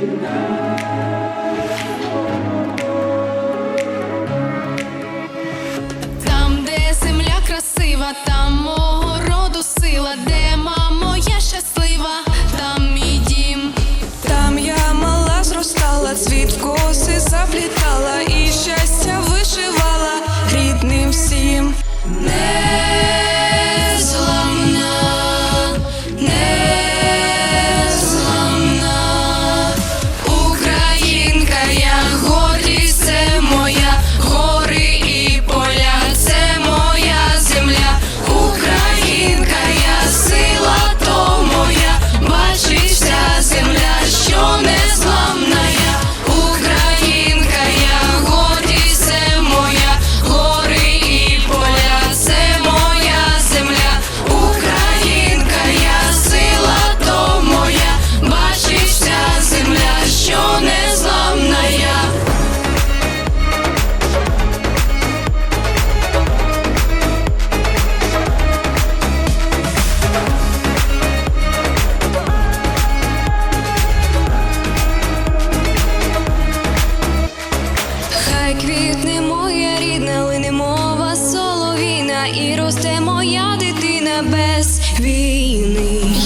you know. Хай квітне моя рідна, лине мова соловіна, і росте моя дитина без війни.